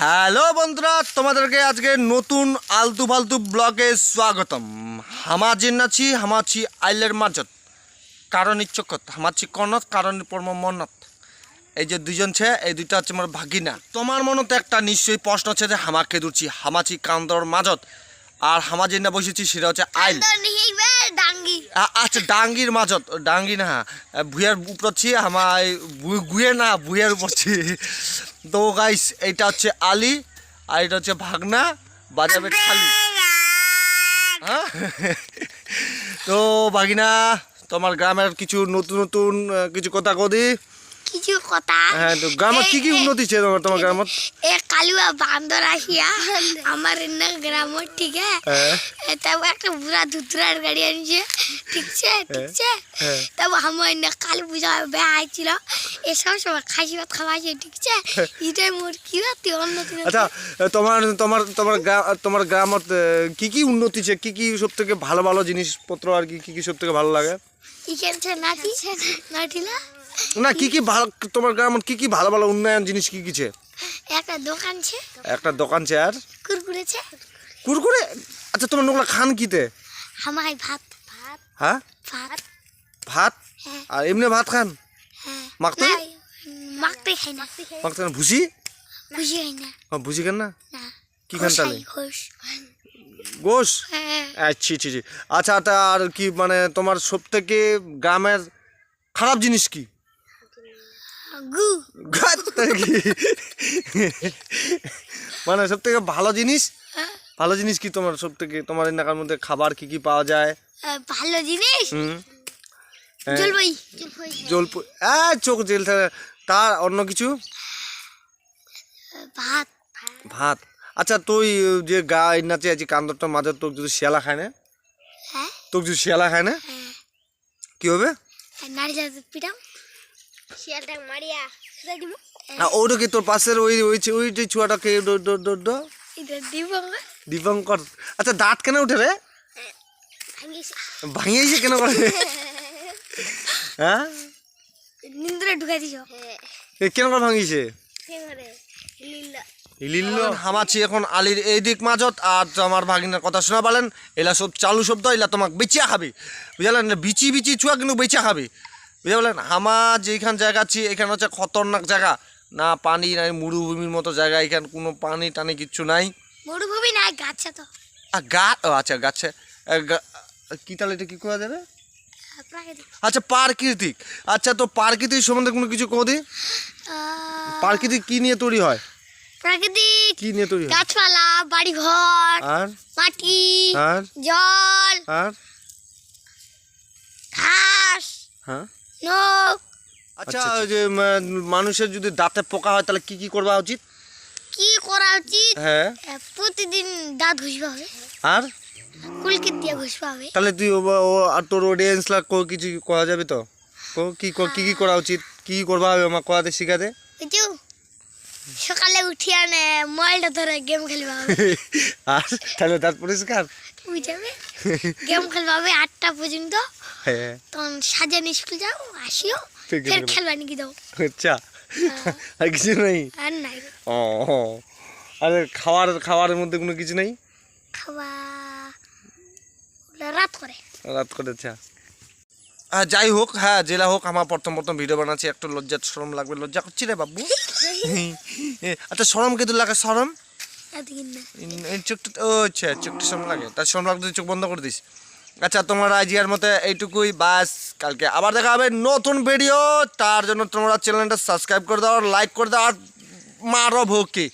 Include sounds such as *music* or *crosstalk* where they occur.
Hello বন্ধুরা, তোমাদেরকে আজকে নতুন আলতু ফালতু ব্লগে স্বাগতম। হামাজিন নাচি হামাছি আইলের মাজত কারণ ইচ্ছকত হামাছি কনত, কারণ পরম মনত। এই যে দুজন ছে, এই দুইটা হচ্ছে আমার ভাগিনা। তোমার মনতে একটা নিশ্চয়ই প্রশ্ন আছে যে হামাকে দুছি হামাছি কান্দর মাজত আর হামাজিন না বসেছি, সেটা হচ্ছে আইল। ডাঙ্গি? আচ্ছা ডাঙ্গির মাজত ডাঙ্গি না ভুয়ার উপর ছি আমার গুয়ে না ভুয়ার উপর ছি। তো গাইস এইটা হচ্ছে আলি আর এটা হচ্ছে ভাগনা বাজাবে খালি হ্যাঁ? তো ভাগিনা তোমার গ্রামের কিছু নতুন নতুন কিছু কথা কদি কিছু কথা। হ্যাঁ তো গ্রামের কি কি উন্নতি ছে তোমার তোমার গ্রামত? এ কালুয়া বান্দর আসিয়া আমার এনে গ্রাম ঠিক আছে? হ্যাঁ। তবে একটা বুড়া ধুতরার গাড়ি আনছে। ঠিক আছে? ঠিক আছে? হ্যাঁ। আমার এনে কালী পূজা বেয়া আইছিল এসব সময় খাসি ভাত খাওয়াছে ঠিক আছে? এটাই মোর কি হতে অন্য আচ্ছা তোমার তোমার তোমার গ্রাম তোমার গ্রামত কি কি উন্নতি ছে কি কি সব থেকে ভালো ভালো জিনিসপত্র আর কি কি কি সব থেকে ভালো লাগে? ইখানছে নাটি নাটিলা না কি কি ভালো তোমার গ্রাম কি কি ভালো ভালো উন্নয়ন জিনিস কি কি ছে একটা দোকান ছে একটা দোকান ছে আর? কুরকুরেছে কুরকুরে? আচ্ছা তোমার নোংরা খান কিতে? আমার ভাত। ভাত। হ্যাঁ? ভাত। ভাত? হ্যাঁ। আর এমনি ভাত খান? হ্যাঁ। মাখতে? মাখতে খাই না। মাখতে খান? ভুসি? বুঝি খাই না। ও, ভুসি খান না? না। কি খান তাহলে? গোস হ্যাঁ। আচ্ছা ছি ছি আচ্ছা আর কি মানে তোমার সব থেকে গ্রামের খারাপ জিনিস কি? গু। গাছ মানে সব থেকে ভালো জিনিস? হ্যাঁ, ভালো জিনিস কি তোমার সব থেকে তোমার এলাকার মধ্যে খাবার কি কি পাওয়া যায়? ভালো জিনিস? হ্যাঁ। জলপাই। জলপ হ্যাঁ চোখ জেল তার অন্য কিছু? ভাত। ভাত। আচ্ছা তুই যে গাই নাচে আছি কান্দরটার মাঝে তোর যদি শিয়ালা খায় না? হ্যাঁ। তোর যদি শিয়ালা খায় না? কি হবে? নারী পিটাম শিয়ালটা মারিয়া সেটা দিব আর ওটা কি তোর পাশের ওই ওই ওই যে ছুয়াটাকে ড- ড- ড- ড- এটা দীপঙ্কর আচ্ছা দাঁত কেন উঠে রে? ভাঙিয়েছে কেন করে *laughs* হ্যাঁ? নিন্দরে ঢুকাই দিছ এ কেন করে ভাঙিয়েছে? লিল্ল। হামাছি এখন আলির এই দিক মাজত আর আমার ভাগিনার কথা শোনা পালেন। এলা সব চালু শব্দ এলা তোমাকে বেচিয়া খাবে। বুঝলেন বিচি বিচি ছুয়া কিন্তু বেচিয়া খাবে। বুঝতে পারলেন? হামা যেখান জায়গা আছি এখানে হচ্ছে খতরনাক জায়গা। না পানি নাই মরুভূমির মতো জায়গা এখানে কোনো পানি টানি কিচ্ছু নাই। মরুভূমি না গাছ তো। আর গা ও আচ্ছা গাছে কি তাহলে এটা কি করা যাবে? আচ্ছা প্রাকৃতিক। আচ্ছা তো প্রাকৃতিক সম্বন্ধে কোনো কিছু কদি প্রাকৃতিক কি নিয়ে তৈরি হয়? প্রাকৃতিক কি নিয়ে তৈরি গাছপালা বাড়ি ঘর আর? মাটি আর? জল আর? ঘাস। হ্যাঁ? আচ্ছা যে মানুষের যদি দাঁতে পোকা হয় তাহলে কি কি করবা উচিত? কি করা উচিত? হ্যাঁ। প্রতিদিন দাঁত ঘষবা হবে। আর? কুলকিত দিয়ে ঘষবা হবে। তাহলে তুই ও- আর তোর অডিয়েন্স লা কো কিছু করা যাবে তো? কো কি কি কি করা উচিত? কি করবা হবে আমার করাতে শিখাতে? বুঝছ সকালে উঠিয়া নে মোবাইলটা ধরে গেম খেলবা *laughs* আর তাহলে দাঁত পরিষ্কার? বুঝাবে? গেম খেলবা হবে আটটা পর্যন্ত। তখন সাজানি স্কুল যাও আসিও। ফের খেলবা নাকি দাও। আচ্ছা আর কিছু নেই? আর নাই। ও। আরে খাওয়ার খাওয়ারের মধ্যে কোনো কিছু নেই? খাওয়া রাত করে। রাত করে আচ্ছা। হ্যাঁ যাই হোক হ্যাঁ জেলা হোক আমার প্রথম প্রথম ভিডিও বানাচ্ছি। একটু লজ্জার সরম লাগবে লজ্জা করছি রে বাবু। *laughs* আচ্ছা সরম কিন্তু লাগে সরম চোখটা ও আচ্ছা চোখটা সরম লাগে। তার সরম লাগতে চোখ বন্ধ করে দিস। আচ্ছা তোমরা আইজিয়ার মতো এইটুকুই বাস কালকে আবার দেখা হবে নতুন ভিডিও তার জন্য তোমরা চ্যানেলটা সাবস্ক্রাইব করে দাও লাইক করে দাও, আর মারো ভোগকে